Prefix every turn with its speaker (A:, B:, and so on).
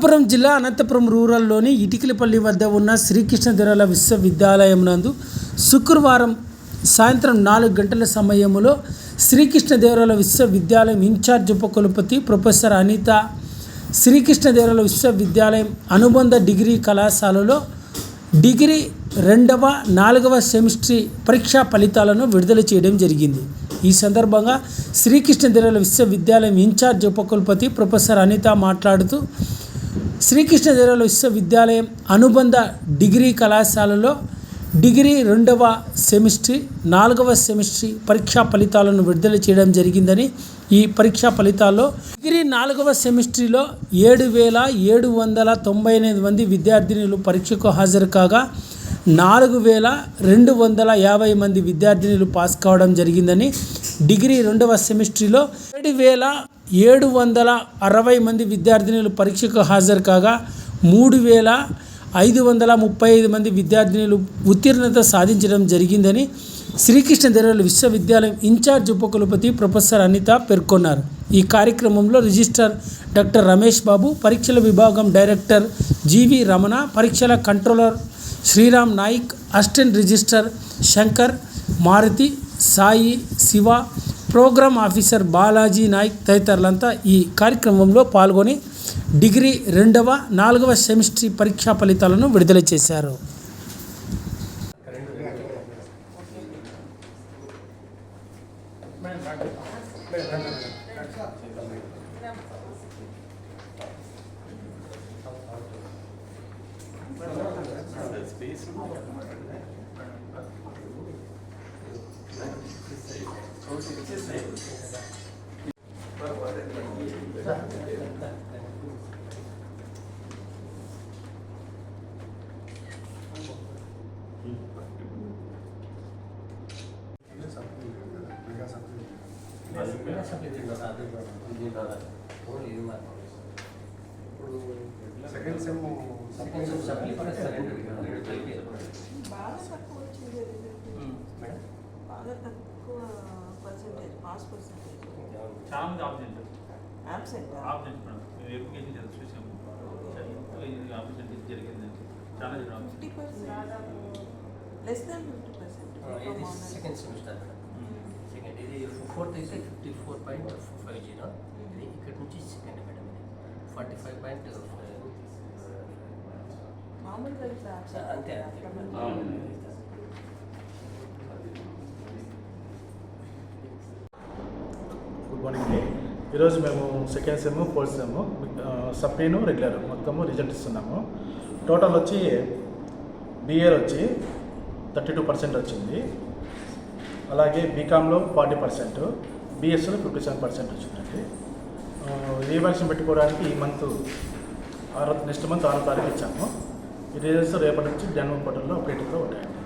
A: అనంతపురం జిల్లా అనంతపురం రూరల్లోని ఇటికిలపల్లి వద్ద ఉన్న శ్రీకృష్ణదేవరాయల విశ్వవిద్యాలయం నందు శుక్రవారం సాయంత్రం నాలుగు గంటల సమయంలో శ్రీకృష్ణదేవరాయల విశ్వవిద్యాలయం ఇన్ఛార్జ్ ఉపకులపతి ప్రొఫెసర్ అనిత శ్రీకృష్ణదేవరాయల విశ్వవిద్యాలయం అనుబంధ డిగ్రీ కళాశాలలో డిగ్రీ రెండవ నాలుగవ సెమిస్టర్ పరీక్షా ఫలితాలను విడుదల చేయడం జరిగింది. ఈ సందర్భంగా శ్రీకృష్ణదేవరాయల విశ్వవిద్యాలయం ఇన్ఛార్జ్ ఉపకులపతి ప్రొఫెసర్ అనిత మాట్లాడుతూ శ్రీకృష్ణదేవరాయల విశ్వవిద్యాలయం అనుబంధ డిగ్రీ కళాశాలలో డిగ్రీ రెండవ సెమిస్ట్రీ నాలుగవ సెమిస్ట్రీ పరీక్షా ఫలితాలను విడుదల చేయడం జరిగిందని ఈ పరీక్షా ఫలితాల్లో డిగ్రీ నాలుగవ సెమిస్ట్రీలో ఏడు వేల ఏడు వందల తొంభై ఎనిమిది మంది విద్యార్థినులు పరీక్షకు హాజరు కాగా నాలుగు వేల రెండు వందల యాభై మంది విద్యార్థినులు పాస్ కావడం జరిగిందని డిగ్రీ రెండవ సెమిస్ట్రీలో ఏడు వేల ఏడు వందల అరవై మంది విద్యార్థినులు పరీక్షకు హాజరు కాగా మూడు వేల ఐదు వందల ముప్పై ఐదు మంది విద్యార్థినులు ఉత్తీర్ణత సాధించడం జరిగిందని శ్రీకృష్ణదేవరాయల విశ్వవిద్యాలయం ఇన్ఛార్జ్ ఉపకులపతి ప్రొఫెసర్ అనిత పేర్కొన్నారు. ఈ కార్యక్రమంలో రిజిస్ట్రార్ డాక్టర్ రమేష్ బాబు పరీక్షల విభాగం డైరెక్టర్ జీవి రమణ పరీక్షల controller Sriram Naik assistant register Shankar Maruti Sai Shiva programme officer Balaji Naik తదితరులంతా ఈ కార్యక్రమంలో పాల్గొని డిగ్రీ రెండవ నాలుగవ సెమిస్టర్ పరీక్షా ఫలితాలను విడుదల చేశారు.
B: స్పేస్ సెకండ్ సెమ్
C: బాగా తక్కువ వచ్చింది రిజల్ట్ బాగా తక్కువ పర్సెంటేజ్ పాస్ పర్సెంటేజ్
D: చాలా మంది ఆబ్సెంట్
C: యాబ్సెంట్
D: ఆబ్సెంట్ మేడం మేము ఎడ్యుకేషన్ చేసి చూసాము ఇది ఆబ్సెంట్ ఇది జరిగింది చాలా జరిగింది
C: fifty percent less than fifty percent
E: ఇది సెకండ్ సెమిస్టర్ మేడం సెకండ్ ఇది ఫోర్త్ అయితే fifty four point five zero ఇది ఇక్కడ నుంచి సెకండ్ మేడం ఇది ఫార్టీ ఫైవ్ పాయింట్
C: మామూలుగా ఇట్లా absent
E: అంతే అంతే
B: గుడ్ మార్నింగ్ ఈరోజు మేము సెకండ్ సెమ్ ఫోర్త్ సెమ్ సప్లీను రెగ్యులర్ మొత్తము రిజల్ట్ ఇస్తున్నాము. టోటల్ వచ్చి బిఏర్ వచ్చి థర్టీ టూ పర్సెంట్ వచ్చింది. అలాగే బీకామ్లో ఫార్టీ పర్సెంట్ బీఎస్లో ఫిఫ్టీ సెవెన్ పర్సెంట్ వచ్చిందండి. రీవాల్యూషన్ పెట్టుకోవడానికి ఈ మంత్ ఆరో నెక్స్ట్ మంత్ ఆరో తారీఖు ఇచ్చాము. ఈ రిజల్ట్స్ రేపటి నుంచి జనవరి పోర్టల్లో అప్డేట్గా ఉంటాయండి.